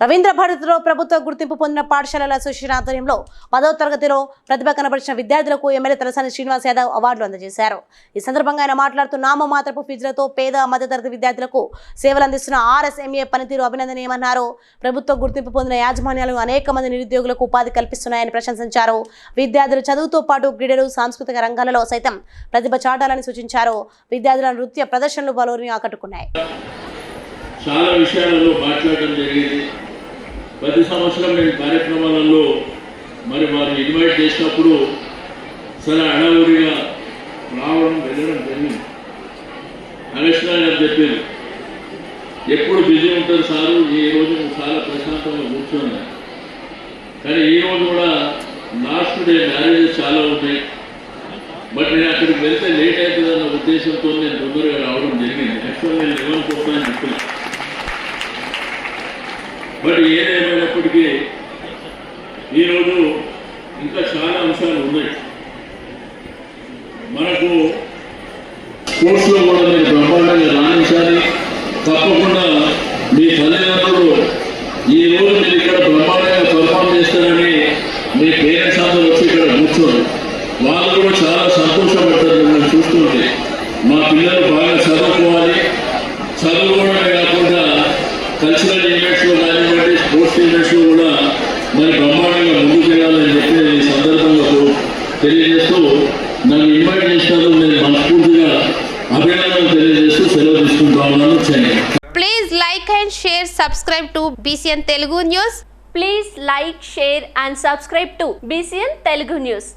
రవీంద్ర భారతిలో ప్రభుత్వ గుర్తింపు పొందిన పాఠశాలల అసోసియేషన్ ఆధ్వర్యంలో పదవ తరగతిలో ప్రతిభ కనబరిచిన విద్యార్థులకు ఎమ్మెల్యే తలసాని శ్రీనివాస్ యాదవ్ అవార్డులు అందజేశారు. ఈ సందర్భంగా ఆయన మాట్లాడుతూ నామమాత్రపు ఫీజులతో పేద మధ్యతరగతి విద్యార్థులకు సేవలు అందిస్తున్న ఆర్ఎస్ఎంఏ పనితీరు అభినందనీయమన్నారు. ప్రభుత్వ గుర్తింపు పొందిన యాజమాన్యాలు అనేక మంది నిరుద్యోగులకు ఉపాధి కల్పిస్తున్నాయని ప్రశంసించారు. విద్యార్థులు చదువుతో పాటు క్రీడలు సాంస్కృతిక రంగాలలో సైతం ప్రతిభ చాటాలని సూచించారు. విద్యార్థుల నృత్య ప్రదర్శనలు పలువురిని ఆకట్టుకున్నాయి. చాలా విషయాలలో మాట్లాడడం జరిగింది. ప్రతి సంవత్సరం మేము కార్యక్రమాలలో మరి వారిని ఇన్వైట్ చేసినప్పుడు సరే అడవుడిగా రావడం వెళ్ళడం జరిగింది. కమిషనర్ గారు చెప్పారు ఎప్పుడు బిజీ ఉంటారు సారు ఈ రోజు చాలా ప్రశాంతంగా కూర్చోను కానీ ఈ రోజు కూడా లాస్ట్ డే మ్యారేజెస్ చాలా ఉంటాయి. బట్ నేను అక్కడికి వెళ్తే లేట్ అవుతుందన్న ఉద్దేశంతో నేను తొందరగా రావడం జరిగింది. యాక్చువల్ నేను లెవెన్ పోతానని చెప్పాను బట్ ఏదేమైనప్పటికీ ఈరోజు ఇంకా చాలా అంశాలు ఉన్నాయి. మనకు స్పోర్ట్స్లో కూడా మీరు బ్రహ్మాండంగా రాణించాలి. తప్పకుండా మీ తల్లిదండ్రులు ఈ రోజు మీరు ఇక్కడ బ్రహ్మాండంగా పర్ఫామ్ చేస్తారని మీ పేరెంట్స్ అందరూ వచ్చి ఇక్కడ కూర్చోండి. వాళ్ళు కూడా చాలా సంతోషపడతారు మిమ్మల్ని చూస్తుంటే. మా పిల్లలు బాగా చదువుకోవాలి. చదువుకోవడమే కాకుండా కల్చరల్ ఈవెంట్స్లో కానివ్వండి స్పోర్ట్స్ ఈవెంట్స్లో కూడా మరి బ్రహ్మాండంగా ముందుకు వెళ్ళాలని చెప్పి ఈ సందర్భంగా తెలియజేస్తూ నన్ను please like and share subscribe to BCN Telugu news please like share and subscribe to BCN Telugu news